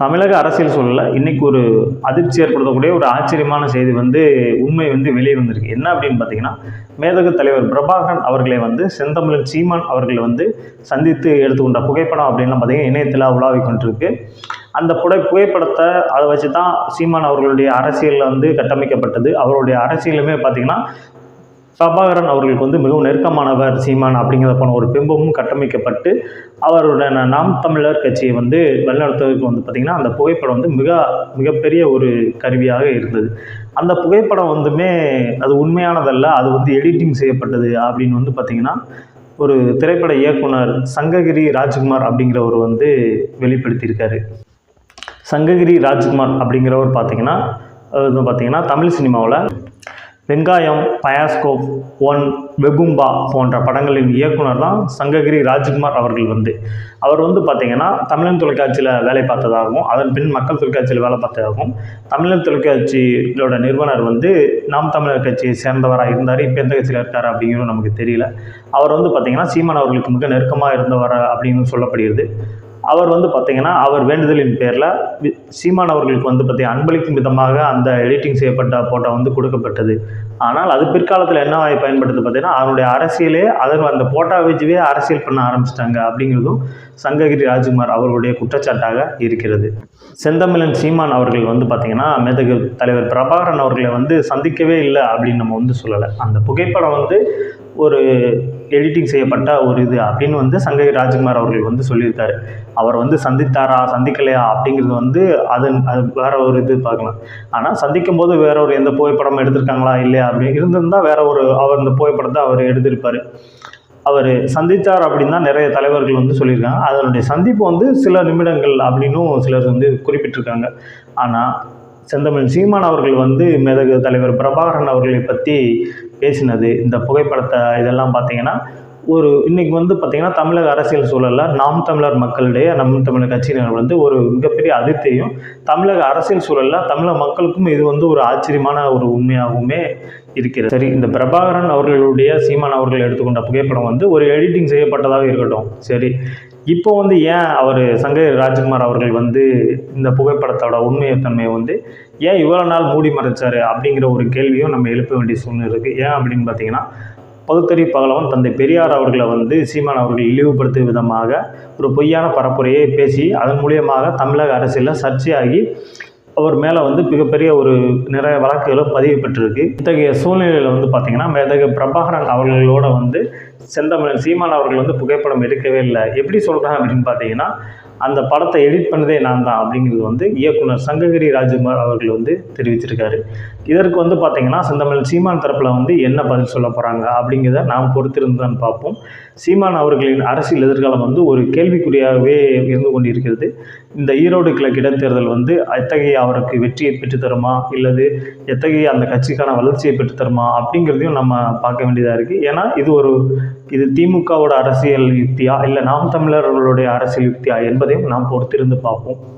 தமிழக அரசியல் சூழலில் இன்றைக்கி ஒரு அதிர்ச்சி ஏற்படுத்தக்கூடிய ஒரு ஆச்சரியமான செய்தி வந்து உண்மை வந்து வெளியே வந்திருக்கு. என்ன அப்படின்னு பார்த்தீங்கன்னா மேதகு தலைவர் பிரபாகரன் அவர்களை வந்து செந்தமிழன் சீமான் அவர்களை வந்து சந்தித்து எடுத்துக்கொண்ட புகைப்படம் அப்படின்லாம் பார்த்தீங்கன்னா இணையத்தில் உலாவி கொண்டிருக்கு. அந்த புடை புகைப்படத்தை அதை வச்சு தான் சீமான் அவர்களுடைய அரசியலில் வந்து கட்டமைக்கப்பட்டது. அவருடைய அரசியலுமே பார்த்தீங்கன்னா பிரபாகரன் அவர்களுக்கு வந்து மிகவும் நெருக்கமானவர் சீமான் அப்படிங்கிறத போன ஒரு பிம்பமும் கட்டமைக்கப்பட்டு அவருடைய நாம் தமிழர் கட்சியை வந்து வழிநடத்துவதற்கு வந்து பார்த்திங்கன்னா அந்த புகைப்படம் வந்து மிக மிகப்பெரிய ஒரு கருவியாக இருந்தது. அந்த புகைப்படம் வந்துமே அது உண்மையானதல்ல அது வந்து எடிட்டிங் செய்யப்பட்டது அப்படின்னு வந்து பார்த்திங்கன்னா ஒரு திரைப்பட இயக்குனர் சங்ககிரி ராஜ்குமார் அப்படிங்கிறவர் வந்து வெளிப்படுத்தியிருக்காரு. சங்ககிரி ராஜ்குமார் அப்படிங்கிறவர் பார்த்திங்கன்னா அவர் வந்து பார்த்திங்கன்னா தமிழ் சினிமாவில் வெங்காயம் பயாஸ்கோப் ஒன் வெகும்பா போன்ற படங்களின் இயக்குனர் தான் சங்ககிரி ராஜ்குமார் அவர்கள் வந்து. அவர் வந்து பார்த்திங்கன்னா தமிழன் தொலைக்காட்சியில் வேலை பார்த்ததாகவும் அதன் பின் மக்கள் தொலைக்காட்சியில் வேலை பார்த்ததாகவும் தமிழன் தொலைக்காட்சியோட நிறுவனர் வந்து நாம் தமிழர் கட்சியை சேர்ந்தவராக இருந்தார் இப்போ எந்த கட்சியில் இருக்கார் அப்படிங்கிறது நமக்கு தெரியல. அவர் வந்து பார்த்திங்கன்னா சீமான் அவர்களுக்கு மிக நெருக்கமாக இருந்தவர் அப்படின்னு சொல்லப்படுகிறது. அவர் வந்து பார்த்தீங்கன்னா அவர் வேண்டுதலின் பேரில் சீமான் அவர்களுக்கு வந்து பார்த்தீங்கன்னா அன்பளிக்கும் விதமாக அந்த எடிட்டிங் செய்யப்பட்ட போட்டோ வந்து கொடுக்கப்பட்டது. ஆனால் அது பிற்காலத்தில் என்ன ஆகி பயன்படுது பார்த்தீங்கன்னா அவருடைய அரசியலே அதன் அந்த போட்டோ வச்சுவே அரசியல் பண்ண ஆரம்பிச்சிட்டாங்க அப்படிங்கிறதும் சங்ககிரி ராஜ்குமார் அவர்களுடைய குற்றச்சாட்டாக இருக்கிறது. செந்தமிழன் சீமான் அவர்கள் வந்து பார்த்தீங்கன்னா மேதகு தலைவர் பிரபாகரன் அவர்களை வந்து சந்திக்கவே இல்லை அப்படின்னு நம்ம வந்து சொல்லலை. அந்த புகைப்படம் வந்து ஒரு எடிட்டிங் செய்யப்பட்ட ஒரு இது அப்படின்னு வந்து சங்கை ராஜ்குமார் அவர்கள் வந்து சொல்லியிருக்காரு. அவர் வந்து சந்தித்தாரா சந்திக்கலையா அப்படிங்கிறது வந்து அது அது வேற ஒரு இது பார்க்கலாம். ஆனால் சந்திக்கும் போது வேற ஒரு எந்த புகைப்படம் எடுத்திருக்காங்களா இல்லையா அப்படி இருந்திருந்தால் வேற ஒரு அவர் இந்த புகைப்படத்தை அவர் எடுத்திருப்பார். அவர் சந்தித்தார் அப்படின்னு தான் நிறைய தலைவர்கள் வந்து சொல்லியிருக்காங்க. அதனுடைய சந்திப்பு வந்து சில நிமிடங்கள் அப்படின்னும் சிலர் வந்து குறிப்பிட்டிருக்காங்க. ஆனால் செந்தமிழ் சீமான் அவர்கள் வந்து மெதகு தலைவர் பிரபாகரன் அவர்களை பற்றி பேசினது. இந்த புகைப்படத்தை இதெல்லாம் பார்த்தீங்கன்னா ஒரு இன்னைக்கு வந்து பார்த்திங்கன்னா தமிழக அரசியல் சூழலில் நாம் தமிழர் மக்களிடையே நம் தமிழர் கட்சியினர் வந்து ஒரு மிகப்பெரிய அதிர்த்தியும் தமிழக அரசியல் சூழலில் தமிழக மக்களுக்கும் இது வந்து ஒரு ஆச்சரியமான ஒரு உண்மையாகவுமே இருக்கிறது. சரி இந்த பிரபாகரன் அவர்களுடைய சீமான் அவர்கள் எடுத்துக்கொண்ட புகைப்படம் வந்து ஒரு எடிட்டிங் செய்யப்பட்டதாக இருக்கட்டும். சரி இப்போ வந்து ஏன் அவர் சங்கர் ராஜ்குமார் அவர்கள் வந்து இந்த புகைப்படத்தோட உண்மையத்தன்மையை வந்து ஏன் இவ்வளோ நாள் மூடி மறைச்சார் அப்படிங்கிற ஒரு கேள்வியும் நம்ம எழுப்ப வேண்டிய சூழ்நிலை இருக்குது ஏன் அப்படின்னு பார்த்தீங்கன்னா பகுத்தறி பகலவன் தந்தை பெரியார் அவர்களை வந்து சீமான் அவர்கள் இழிவுபடுத்தும் விதமாக ஒரு பொய்யான பரப்புரையை பேசி அதன் மூலியமாக தமிழக அரசியலில் சர்ச்சையாகி அவர் மேலே வந்து மிகப்பெரிய ஒரு நிறைய வழக்குகளும் பதிவு பெற்றிருக்கு. இத்தகைய சூழ்நிலையில் வந்து பார்த்திங்கன்னா மேதகு பிரபாகரன் அவர்களோட வந்து செந்தமிழன் சீமான் அவர்கள் வந்து புகைப்படம் எடுக்கவே இல்லை. எப்படி சொல்கிறாங்க அப்படின்னு பார்த்தீங்கன்னா அந்த படத்தை எடிட் பண்ணதே நான் தான் அப்படிங்கிறது வந்து இயக்குனர் சங்ககிரி ராஜ்குமார் அவர்கள் வந்து தெரிவிச்சிருக்காரு. இதற்கு வந்து பார்த்திங்கன்னா செந்தமிழ் சீமான் தரப்பில் வந்து என்ன பதில் சொல்ல போகிறாங்க அப்படிங்கிறத நாம் பொறுத்திருந்துதான் பார்ப்போம். சீமான் அவர்களின் அரசியல் எதிர்காலம் வந்து ஒரு கேள்விக்குறியாகவே இருந்து கொண்டிருக்கிறது. இந்த ஈரோடு கிழக்கு இடைத்தேர்தல் வந்து எத்தகைய அவருக்கு வெற்றியை பெற்றுத்தருமா இல்லது எத்தகைய அந்த கட்சிக்கான வளர்ச்சியை பெற்றுத்தருமா அப்படிங்கிறதையும் நம்ம பார்க்க வேண்டியதாக இருக்குது ஏன்னா இது ஒரு இது திமுகவோட அரசியல் யுக்தியா? இல்லை நாம் தமிழர்களுடைய அரசியல் யுக்தியா என்பதையும் நாம் பொறுத்திருந்து பார்ப்போம்.